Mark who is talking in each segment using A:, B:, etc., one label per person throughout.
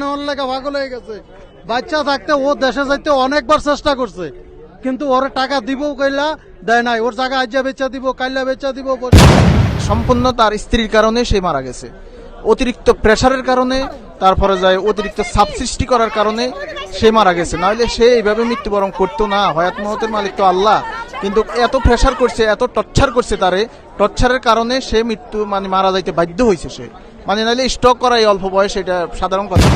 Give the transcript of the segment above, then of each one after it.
A: নেওয়ার লেগে হয়ে গেছে। বাচ্চা থাকতে ও দেশে যাইতে অনেকবার চেষ্টা করছে। কিন্তু ওর টাকা দিব কইলা, দেয় নাই। ওর জায়গা বেচা দিব, কাইলা বেচা দিব
B: সম্পূর্ণ তার স্ত্রীর কারণে সে মারা গেছে। অতিরিক্ত প্রেসারের কারণে, তারপরে যায় অতিরিক্ত চাপ সৃষ্টি করার কারণে সে মারা গেছে। নাহলে সে এইভাবে মৃত্যুবরণ করতো না। হয়াত মহতের মালিক তো আল্লাহ। কিন্তু এত প্রেসার করছে, এত টর্চার করছে তারে। টর্চারের কারণে সে মৃত্যু মানে মারা যাইতে বাধ্য হয়েছে সে। মানে নাহলে স্টক করা এই অল্প বয়স, এটা সাধারণ কথা।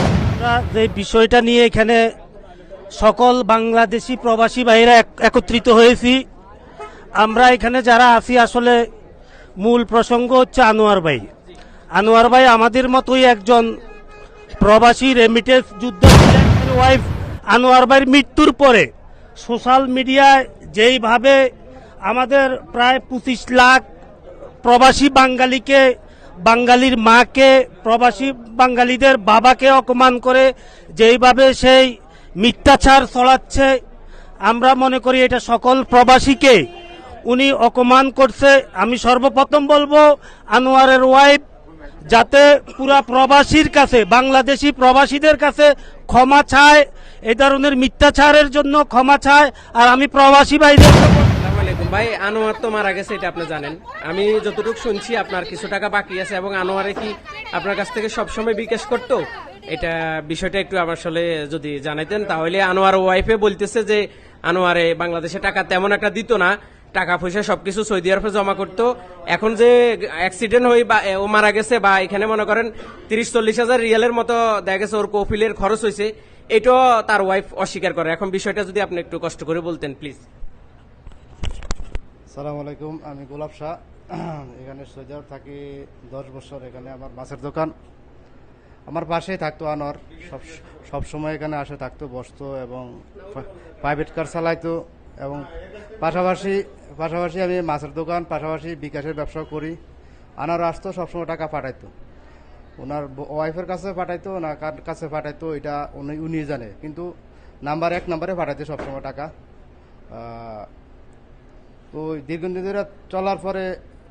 C: যে বিষয়টা নিয়ে এখানে সকল বাংলাদেশি প্রবাসী ভাইরা এক- একত্রিত হয়েছি, আমরা এখানে যারা আছি আসলে মূল প্রসঙ্গ হচ্ছে আনোয়ার ভাই। আনোয়ার ভাই আমাদের মতোই একজন প্রবাসী রেমিটেন্স যুদ্ধ ওয়াইফ আনোয়ার ভাইয়ের মৃত্যুর পরে সোশ্যাল মিডিয়ায় যেইভাবে আমাদের প্রায় পঁচিশ লাখ প্রবাসী বাঙালিকে বাঙালির মাকে, প্রবাসী বাঙালিদের বাবাকে অপমান করে যেইভাবে সেই মিথ্যাচার চলাচ্ছে আমরা মনে করি এটা সকল প্রবাসীকে উনি অপমান করছে। আমি সর্বপ্রথম বলব, আনোয়ারের ওয়াইফ যাতে পুরা প্রবাসীর কাছে, বাংলাদেশি প্রবাসীদের কাছে ক্ষমা চায় এই ধরনের মিথ্যাচারের জন্য ক্ষমা চায়। আর আমি প্রবাসী ভাইদের
D: ভাই, আনোয়ার তো মারা গেছে, এটা আপনি জানেন। আমি যতটুকু শুনছি, আপনার কিছু টাকা বাকি আছে এবং আনোয়ারে কি আপনার কাছ থেকে সবসময় বিকাশ করতো? এটা বিষয়টা একটু আমার আসলে যদি জানাইতেন, তাহলে আনোয়ার ওয়াইফে বলতেছে যে, আনোয়ারে বাংলাদেশে টাকা তেমন একটা দিত না। টাকা পয়সা সবকিছু সৌদি আরবে জমা করতো। এখন যে অ্যাক্সিডেন্ট হয়ে বা ও মারা গেছে বা এখানে মনে করেন তিরিশ চল্লিশ হাজার রিয়ালের মতো দেখা গেছে, ওর কফিলের খরচ হয়েছে এটাও তার ওয়াইফ অস্বীকার করে। এখন বিষয়টা যদি আপনি একটু কষ্ট করে বলতেন প্লিজ
E: সালাম আলাইকুম, আমি গোলাপ শাহ। এখানে সৈজার থাকি, দশ বছর এখানে আমার মাছের দোকান। আমার পাশেই থাকতো আনোয়ার। সব সব সময় এখানে আসে, থাকতো, বসতো এবং প্রাইভেট কার চালাইতো এবং পাশাপাশি পাশাপাশি আমি মাছের দোকান, পাশাপাশি বিকাশের ব্যবসা করি। আনোয়ার আসতো সবসময় টাকা পাঠাইতো। ওনার ওয়াইফের কাছে পাঠাইতো, না কার কাছে পাঠাইতো, এটা উনি উনি জানে। কিন্তু নাম্বার এক নাম্বারে পাঠাইতো সবসময় টাকা। তো ওই দীর্ঘদিন ধরে চলার পরে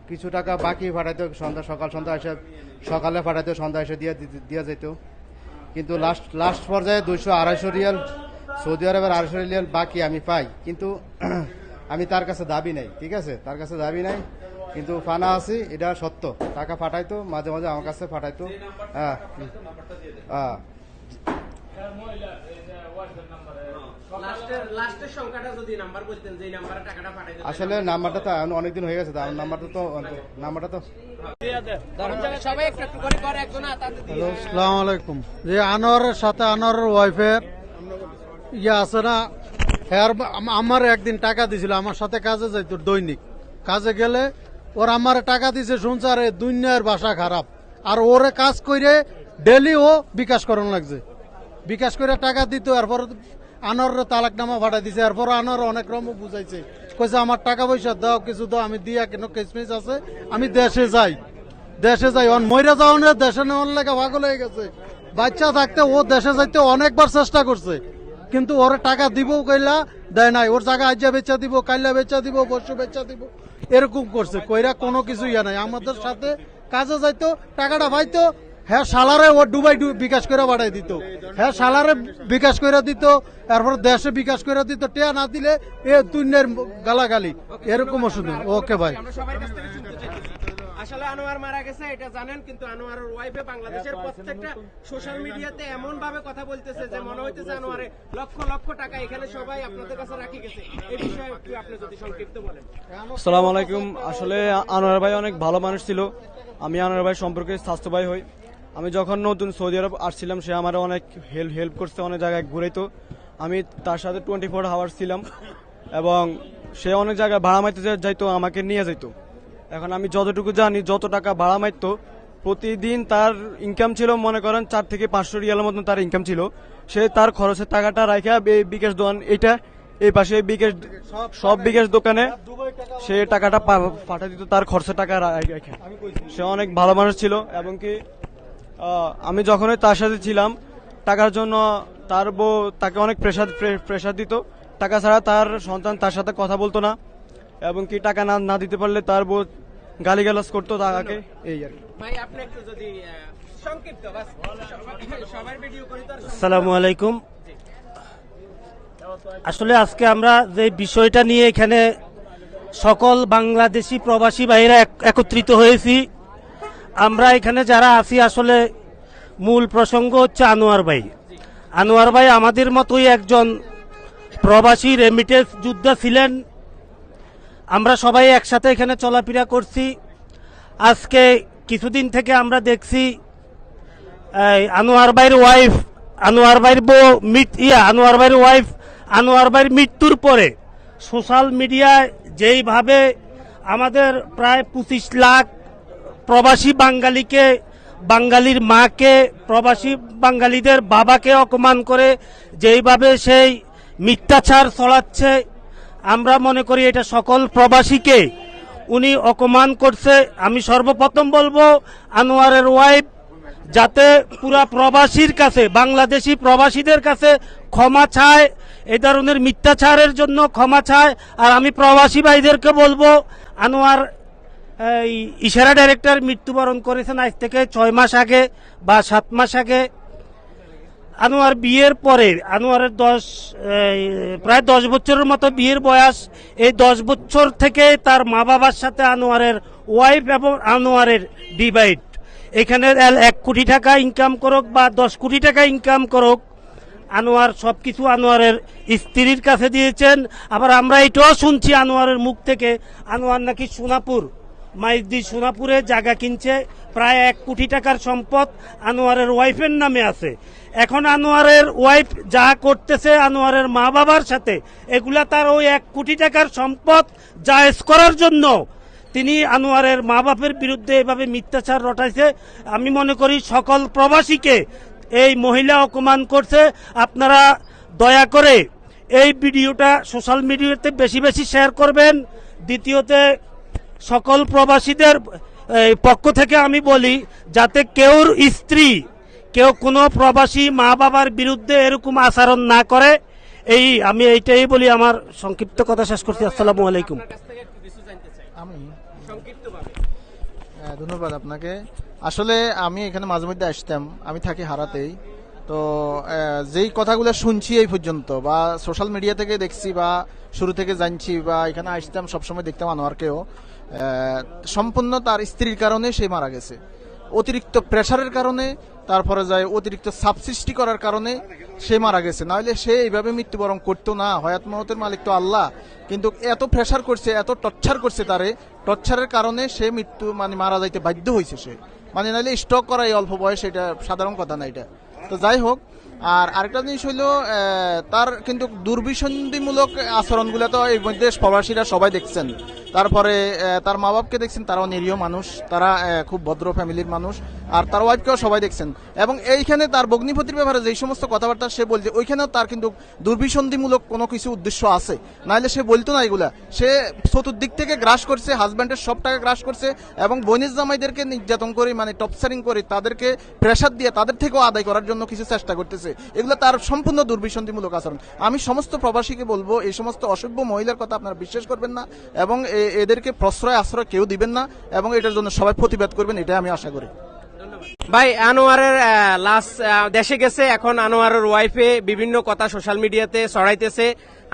E: কিছু টাকা বাকি পাঠাইতো, সন্ধ্যা, সকাল সন্ধ্যা এসে, সকালে পাঠাইতো, সন্ধ্যা এসে দিয়ে দিয়ে যেত কিন্তু লাস্ট লাস্ট পর্যায়ে দুইশো আড়াইশো রিয়াল, সৌদি আরবের আড়াইশো রিয়াল বাকি আমি পাই। কিন্তু আমি তার কাছে দাবি নাই, ঠিক আছে? তার কাছে দাবি নাই, কিন্তু ফানা আছি, এটা সত্য। টাকা পাঠাইতো, মাঝে মাঝে আমার কাছে পাঠাইতো। হ্যাঁ হ্যাঁ। আসলে নাম্বারটা তো এখন অনেকদিন হয়ে গেছে তো আমার নাম্বারটা তো নাম্বারটা তো
D: সবাই একটু একটু করে করে একজন তাতে
A: হ্যালো সালাম আলাইকুম। যে আনোয়ারের সাথে আনোয়ারের ওয়াইফের ইয়ে আছে না হ্যার আমার একদিন টাকা দিছিল আমার সাথে কাজে যাইতো দৈনিক। কাজে গেলে ওর আমার টাকা দিছে শুনছে আরে দুনিয়ার বাসা খারাপ। আর ওরে কাজ করে ডেলি ও বিকাশ করানো লাগছে। বিকাশ করে টাকা দিত এরপর আনোয়ার তালাক নামা ফাটাই দিছে। এরপর আনোয়ার অনেক রকম বুঝাইছে। কইছে, আমার টাকা পয়সা দাও, কিছু দাও, আমি দিয়া কেন কিসমিস আছে? আমি দেশে যাই। দেশে যাই। অন, মইরা যাও না দেশে নেওয়ার লেগে পাগল হয়ে গেছে। বাচ্চা থাকতে ও দেশে যাইতে অনেকবার চেষ্টা করছে। কিন্তু ওর টাকা দিব কইলা, দেয় নাই। ওর জায়গা আজ্জা বেচা দিব, কাইলা বেচা দিব, বসু বেচা দিব। এরকম করছে। কইরা কোনো কিছু ইয়া নাই। আমাদের সাথে কাজে যাইতো, টাকাটা পাইতো হ্যাঁ সালারে ও ডুবাই বিকাশ করে বাড়াই দিত। হ্যাঁ সালারে বিকাশ করে দিত তারপর দেশে বিকাশ করে দিত টেয়া না দিলে এ দুনিয়ার গালাগালি। এরকম ওষুধ। ওকে ভাই।
D: আমরা সবার কাছ থেকে শুনতে চাই। আসলে আনোয়ার মারা গেছে এটা জানেন কিন্তু আনোয়ারের ওয়াইফে বাংলাদেশের প্রত্যেকটা সোশ্যাল মিডিয়াতে এমন ভাবে কথা বলতেছে যে মনে হইতেছে আনোয়ারে লক্ষ লক্ষ টাকা এখানে সবাই আপনাদের কাছে রাখি গেছে। এই বিষয়ে একটু আপনি যদি সংক্ষিপ্ত বলেন।
F: আসসালামু আলাইকুম। আসলে আনোয়ার ভাই অনেক ভালো মানুষ ছিল। আমি আনোয়ার ভাই সম্পর্কে স্বাস্থ্য ভাই হই। আমি যখন নতুন সৌদি আরব আসছিলাম সে আমার অনেক হেল্প হেল্প করছে অনেক জায়গায় ঘুরাইতো আমি তার সাথে টোয়েন্টি ফোর আওয়ার্স ছিলাম এবং সে অনেক জায়গায় ভাড়া মাইতে যাইতো আমাকে নিয়ে যাইতো। এখন আমি যতটুকু জানি যত টাকা ভাড়া মারতো প্রতিদিন তার ইনকাম ছিল মনে করেন চার থেকে পাঁচশো রিয়ালের মতন তার ইনকাম ছিল। সে তার খরচের টাকাটা রাখা এই বিকাশ দোকান এটা এই পাশে বিকাশ সব বিকাশ দোকানে সে টাকাটা পাঠা দিত তার খরচের টাকা রেখে সে অনেক ভালো মানুষ ছিল এবং কি আমি যখনই তার সাথে ছিলাম টাকার জন্য তার বউ তাকে অনেক প্রেশার প্রেশার দিত। টাকা ছাড়া তার সন্তান তার সাথে কথা বলতো না এবং কি টাকা না না দিতে পারলে তার বউ গালিগালাজ করতো তাকে। এই আর
C: আসসালামু আলাইকুম। আসলে আজকে আমরা যে বিষয়টা নিয়ে এখানে সকল বাংলাদেশি প্রবাসী ভাইরা একত্রিত হয়েছি আমরা এখানে যারা আছি, আসলে মূল প্রসঙ্গ হচ্ছে আনোয়ার ভাই। আনোয়ার ভাই আমাদের মতোই একজন প্রবাসী রেমিটেন্স যোদ্ধা ছিলেন। আমরা সবাই একসাথে এখানে চলাফেরা করছি। আজকে কিছুদিন থেকে আমরা দেখছি আনোয়ার ভাইয়ের ওয়াইফ আনোয়ার ভাইয়ের বউ ইয়া, আনোয়ার ভাইয়ের ওয়াইফ আনোয়ার ভাইয়ের মৃত্যুর পরে সোশ্যাল মিডিয়ায় যেইভাবে আমাদের প্রায় পঁচিশ লাখ প্রবাসী বাঙালিকে, বাঙালির মাকে, প্রবাসী বাঙালিদের বাবাকে অপমান করে যেইভাবে সেই মিথ্যাচার চলাচ্ছে আমরা মনে করি এটা সকল প্রবাসীকে উনি অপমান করছে। আমি সর্বপ্রথম বলব, আনোয়ারের ওয়াইফ, যাতে পুরা প্রবাসীর কাছে, বাংলাদেশি প্রবাসীদের কাছে ক্ষমা চায়, এ ধরনের মিথ্যাচারের জন্য ক্ষমা চায়। আর আমি প্রবাসী ভাইদেরকে বলব, আনোয়ার ইশারা ডাইরেক্টর মৃত্যুবরণ করেছেন আজ থেকে ছয় মাস আগে বা সাত মাস আগে। আনোয়ার বিয়ের পরে, আনোয়ারের দশ প্রায় দশ বছরের মতো বিয়ের বয়স। এই দশ বছর থেকে তার মা বাবার সাথে আনোয়ারের ওয়াইফ এবং আনোয়ারের ডিভাইড এখানে এক কোটি টাকা ইনকাম করুক বা দশ কোটি টাকা ইনকাম করুক, আনোয়ার সব কিছু আনোয়ারের স্ত্রীর কাছে দিয়েছেন। আবার আমরা এটাও শুনছি আনোয়ারের মুখ থেকে, আনোয়ার নাকি সোনাপুর। মাইজদি সোনাপুরে জায়গা কিনছে। প্রায় এক কোটি টাকার সম্পদ আনোয়ারের ওয়াইফের নামে আছে। এখন আনোয়ারের ওয়াইফ যা করতেছে আনোয়ারের মা বাবার সাথে, এগুলা তার ওই এক কোটি টাকার সম্পদ জায়েজ করার জন্য। তিনি আনোয়ারের মা বাপের বিরুদ্ধে এভাবে মিথ্যাচার রটাইছে। আমি মনে করি সকল প্রবাসীকে এই মহিলা অপমান করছে। আপনারা দয়া করে এই ভিডিওটা সোশ্যাল মিডিয়াতে বেশি বেশি শেয়ার করবেন। দ্বিতীয়তে সকল প্রবাসীদের পক্ষ থেকে আমি বলি, যাতে কেউর স্ত্রী, কেউ কোনো প্রবাসী মা বাবার বিরুদ্ধে এরকম আচরণ না করে, এই, আমি এইটাই বলি, আমার সংক্ষিপ্ত কথা শেষ করছি, আসসালামু আলাইকুম।
B: আমি ধন্যবাদ আপনাকে। আসলে আমি এখানে মাঝে মধ্যে আসতাম, আমি থাকি হারাতেই। তো যেই কথাগুলো শুনছি এই পর্যন্ত, বা সোশ্যাল মিডিয়া থেকে দেখছি, বা শুরু থেকে জানছি, বা এখানে আসতাম, সবসময় দেখতাম আনোয়ারকেও সম্পূর্ণ তার স্ত্রীর কারণে সে মারা গেছে। অতিরিক্ত প্রেশারের কারণে, তারপরে যায় অতিরিক্ত চাপ সৃষ্টি করার কারণে সে মারা গেছে। নাহলে সে এইভাবে মৃত্যুবরণ করতো না, হয়াত মহতের মালিক তো আল্লাহ। কিন্তু এত প্রেশার করছে, এত টর্চার করছে তারে টর্চারের কারণে সে মৃত্যু মানে মারা যাইতে বাধ্য হয়েছে সে। মানে নাহলে স্টক করা এই অল্প বয়সে, এটা সাধারণ কথা না এটা। তো যাই হোক, আর আরেকটা জিনিস হইল তার কিন্তু দুর্বিসন্ধিমূলক আচরণগুলো তো এর মধ্যে প্রবাসীরা সবাই দেখছেন। তারপরে তার মা বাপকে দেখছেন, তারাও নিরীহ মানুষ, তারা খুব ভদ্র ফ্যামিলির মানুষ, আর তার ওয়াইফকেও সবাই দেখছেন। এবং এইখানে তার ভগ্নিপতির ব্যাপারে যেই সমস্ত কথাবার্তা সে বলছে, ওইখানেও তার কিন্তু দুর্বিসন্ধিমূলক কোনো কিছু উদ্দেশ্য আছে। নাহলে সে বলতো না এগুলা। সে চতুর্দিক থেকে গ্রাস করছে, হাজব্যান্ডের সব টাকা গ্রাস করছে, এবং বনিজ জামাইদেরকে নির্যাতন করে মানে টপসারিং করে, তাদেরকে প্রেশার দিয়ে তাদের থেকেও আদায় করার জন্য কিছু চেষ্টা করতেছে। এগুলো তার সম্পূর্ণ দুর্বিসন্ধিমূলক আচরণ। আমি সমস্ত প্রবাসীকে বলব, এই সমস্ত অসভ্য মহিলার কথা আপনারা বিশ্বাস করবেন না, এবং এদেরকে প্রশ্রয়, আশ্রয় কেউ দিবেন না এবং এটার জন্য সবাই প্রতিবাদ করবেন, এটাই আমি আশা করি।
D: ভাই, আনোয়ারের লাস্ট দেশে গেছে, এখন আনোয়ারের ওয়াইফে বিভিন্ন কথা সোশ্যাল মিডিয়াতে ছড়াইতেছে।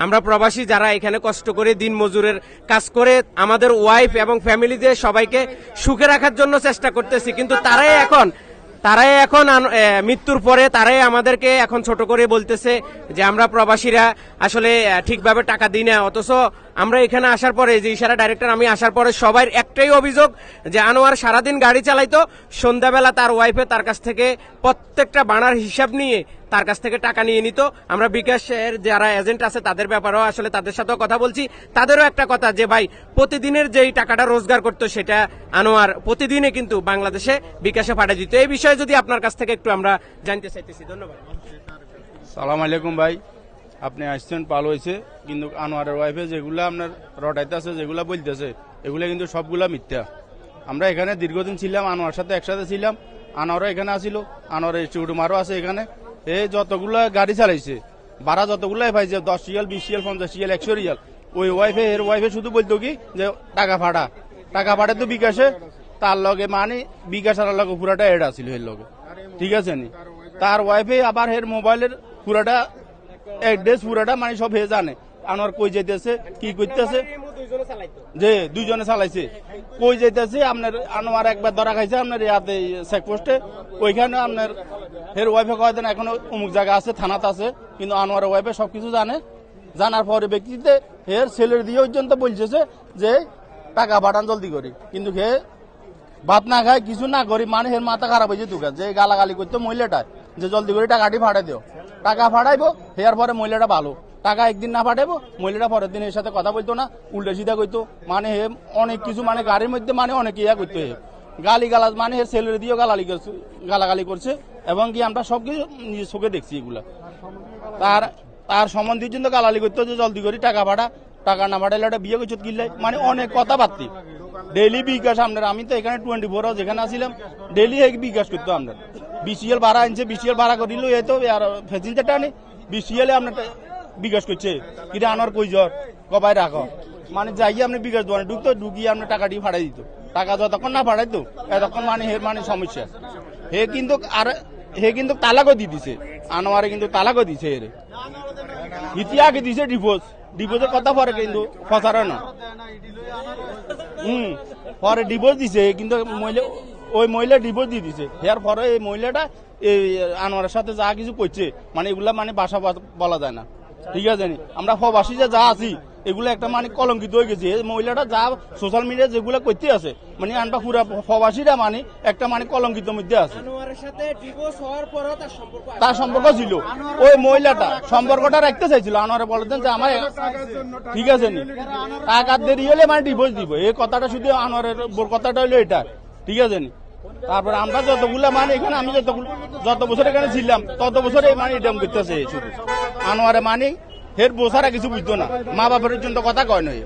D: আমরা প্রবাসী যারা এখানে কষ্ট করে দিন মজুরের কাজ করে, আমাদের ওয়াইফ এবং ফ্যামিলিদের সবাইকে সুখে রাখার জন্য চেষ্টা করতেছি, কিন্তু তারাই এখন তারাই এখন মৃত্যুর পরে তারাই আমাদেরকে এখন ছোট করে বলতেছে যে আমরা প্রবাসীরা আসলে ঠিকভাবে টাকা দিই না। অথচ আমরা এখানে আসার পরে, যে ইশারা ডাইরেক্টর আমি আসার পরে সবাই একটাই অভিযোগ যে আনোয়ার সারাদিন গাড়ি চালাইতো, সন্ধ্যাবেলা তার ওয়াইফে তার কাছ থেকে প্রত্যেকটা বানার হিসাব নিয়ে তার কাছ থেকে টাকা নিয়ে নিত। আমরা বিকাশের যারা এজেন্ট আছে, তাদের ব্যাপারেও আসলে তাদের সাথেও কথা বলছি। তাদেরও একটা কথা যে, ভাই, প্রতিদিনের যেই টাকাটা রোজগার করতো, সেটা আনোয়ার প্রতিদিনে কিন্তু বাংলাদেশে বিকাশে পাঠিয়ে দিত। এই বিষয়ে যদি আপনার কাছ থেকে একটু আমরা জানতে চাইতেছি। ধন্যবাদ।
G: সালাম আলাইকুম, ভাই। আপনি আসছেন, পাল হয়েছে কিন্তু আনোয়ারের ওয়াইফে যেগুলো আপনার রটাইতে আছে যেগুলো বলতেছে, এগুলো কিন্তু সবগুলা মিথ্যা। আমরা এখানে দীর্ঘদিন ছিলাম আনোয়ার সাথে একসাথে ছিলাম। আনোয়ারও এখানে আসিল, আনোয়ারের চুটুমারও আছে এখানে। এ যতগুলা গাড়ি চালাইছে, ভাড়া যতগুলাই পাইছে, দশ রিয়াল, বিশ রিয়াল, পঞ্চাশ রিয়াল, একশো রিয়াল, ওই ওয়াইফে এর ওয়াইফে শুধু বলতো কি যে, টাকা ভাড়া। টাকা ভাড়া তো বিকাশে তার লগে মানে বিকাশ আর লগে পুরাটা এড আসিল এর লগে। ঠিক আছে নি? তার ওয়াইফে আবার এর মোবাইলের পুরাটা অ্যাড্রেস পুরাটা মানে সব হে জানে। আনোয়ার কই যাইতেছে, কি করতেছে? যে, দুইজনে চালাইছে। কই যাইতেছে? আপনার আনোয়ার একবার ধরা খাইছে আপনার ইয়াতে চেকপোস্টে ওইখানে আপনার হের ওয়াইফে কয় দেন, এখনও অমুক জায়গা আছে, থানাতে আছে, কিন্তু আনোয়ারের ওয়াইফে সবকিছু জানে। জানার পরে ব্যক্তিতে হের ছেলের দিয়ে পর্যন্ত বলছে যে, টাকা পাঠান, জলদি করি। কিন্তু হে ভাত না খায়, কিছু না করি মানে হের মাথা খারাপ হয়েছে তুকা যে গালাগালি করতো মহিলাটা, যে জলদি করে টাকাটি ফাটাই দিও। টাকা ফাটাইবো হেয়ার পরে মহিলাটা ভালো। টাকা একদিন না ফাটাইবো মহিলাটা পরের দিন এর সাথে কথা বলতো না, উল্টা সিধা কইতো। মানে হে অনেক কিছু মানে গাড়ির মধ্যে মানে অনেক ইয়া করতো হে। গালি গালাজ মানে হে ছেলের দিয়েও গালালি করছে, গালাগালি করছে। এবং কি আমরা সব কিছু চোখে দেখছি এগুলা। তার তার সম্বন্ধে জন্য গালালি করতো যে জলদি করে টাকা ভাড়া, টাকা না ভাড়াইলে একটা বিয়ে করছ, কিনলে মানে অনেক কথাবার্তি। ডেইলি বিকাশ আপনার, আমি তো এখানে টোয়েন্টি ফোর আওয়ার যেখানে আসছিলাম ডেইলি এক বিকাশ করতো আপনার। বিসিএল ভাড়া আনছে বিসিএল ভাড়া করিল এই তো আর ফেসিলিটিটা নেই বিসিএল আপনার বিকাশ করছে। কিরে আনার কই জ্বর? কবাই রাখো মানে যাই আপনি বিকাশ দোকানে ঢুকতো, ঢুকিয়ে আপনার টাকাটি ভাড়াই দিত। টাকা যতক্ষণ না ভাড়াইতো, এতক্ষণ মানে হে মানে সমস্যা। হে কিন্তু আর হে কিন্তু তালাকও দিয়ে দিছে। আনোয়ারে কিন্তু তালাকও দিছে এর। ইতিহাকে দিছে ডিভোর্স। ডিভোর্সের কথা পরে কিন্তু ফসারে না। হুম, পরে ডিভোর্স দিছে, কিন্তু মহিলা, ওই মহিলা ডিভোর্স দিয়ে দিছে। এর পরে এই মহিলাটা এই আনোয়ারের সাথে যা কিছু করছে মানে এগুলা মানে বাসা বলা যায় না। ঠিক আছে আমরা প্রবাসী যা আছি এগুলো একটা মানে কলঙ্কিত হয়ে গেছে। এই মহিলাটা যা সোশ্যাল মিডিয়া যেগুলো করতে আছে মানে আনটা পুরা প্রবাসীরা মানে একটা মানে কলঙ্কিত মধ্যে আছে। তার সম্পর্ক ছিল। ওই মহিলাটা সম্পর্কটা রাখতে চাইছিল। আনোয়ারে বলতেন যে আমার ঠিক আছে নি। টাকা দেরি হলে মানে ডিভোর্স দিব। এই কথাটা শুধু আনোয়ারের বোর কথাটা হলো এটা। ঠিক আছে নি। তারপর আমরা যতগুলো মানে এখানে আমি যতগুলো যত বছর এখানে ছিলাম তত বছর এই মানে এরকম করতেছে শুধু আনোয়ারে মানে হের বোসারা কিছু বুঝতো না। মা বাপের জন্য কথা কয় নয়